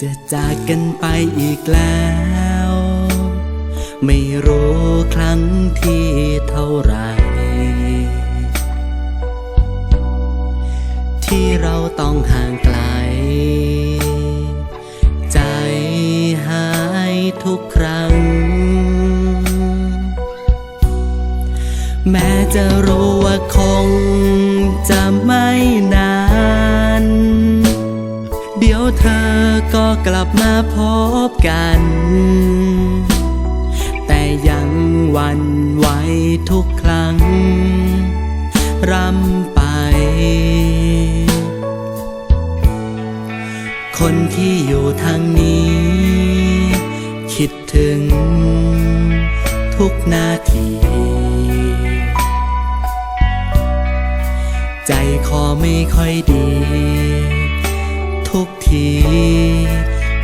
จะจากกันไปอีกแล้ว ไม่รู้ครั้งที่เท่าไร ที่เราต้องห่างไกล ใจหายทุกครั้ง แม้จะรู้ว่าคงจะไม่ ก็กลับมาพบกัน แต่ยังหวันไหวทุกครั้ง รำไป คนที่อยู่ทางนี้ คิดถึง ทุกนาที ใจคอไม่ค่อยดี ที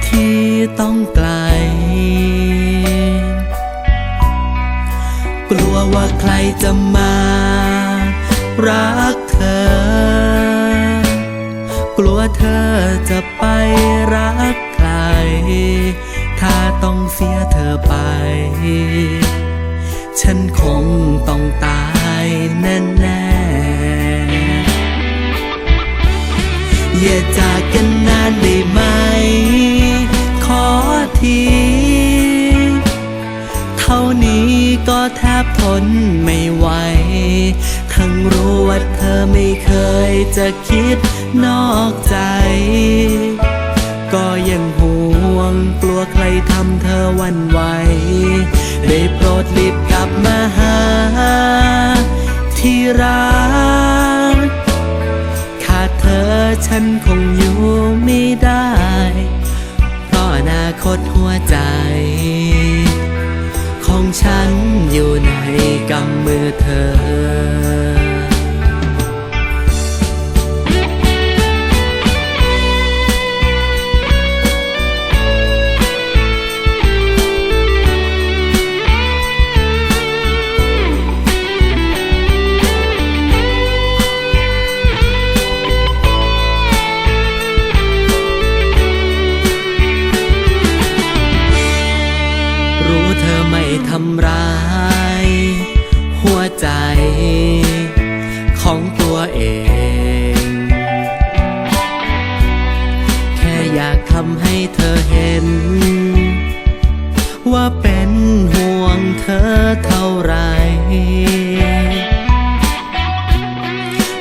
ที่ต้องไกล กลัวว่าใครจะมา รักเธอ กลัวเธอจะไปรักใคร ถ้าต้องเสียเธอไป ฉันคงต้องตายแน่ๆ อย่าจากกันนานได้ไหม ขอที เท่านี้ก็แทบทนไม่ไหว ทั้งรู้ว่าเธอไม่เคยจะคิดนอกใจ ก็ยังห่วงกลัวใครทำเธอวันไหว ได้โปรดรีบกลับมาหาที่รัก ฉันคงอยู่ไม่ได้ เพราะอนาคตหัวใจ ของฉันอยู่ในกำมือเธอ ของตัวเอง แค่อยากทำให้เธอเห็น ว่าเป็นห่วงเธอเท่าไร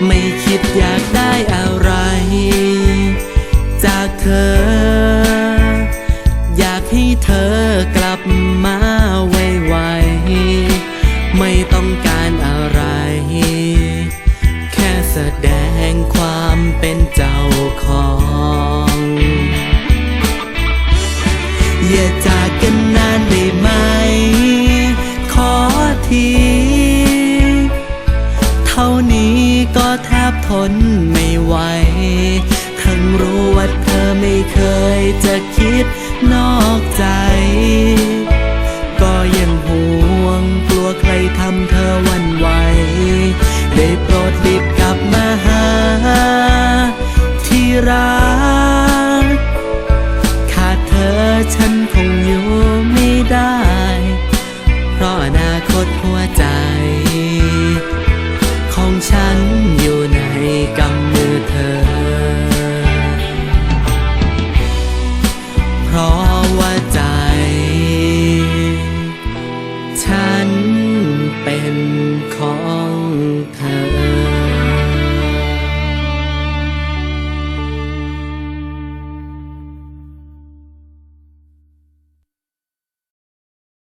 ไม่คิดอยากได้อะไร จากเธอ อยากให้เธอกลับ แดงความเป็นเจ้าของ อย่าจากกันนานได้ไหม ขอที เท่านี้ก็แทบทนไม่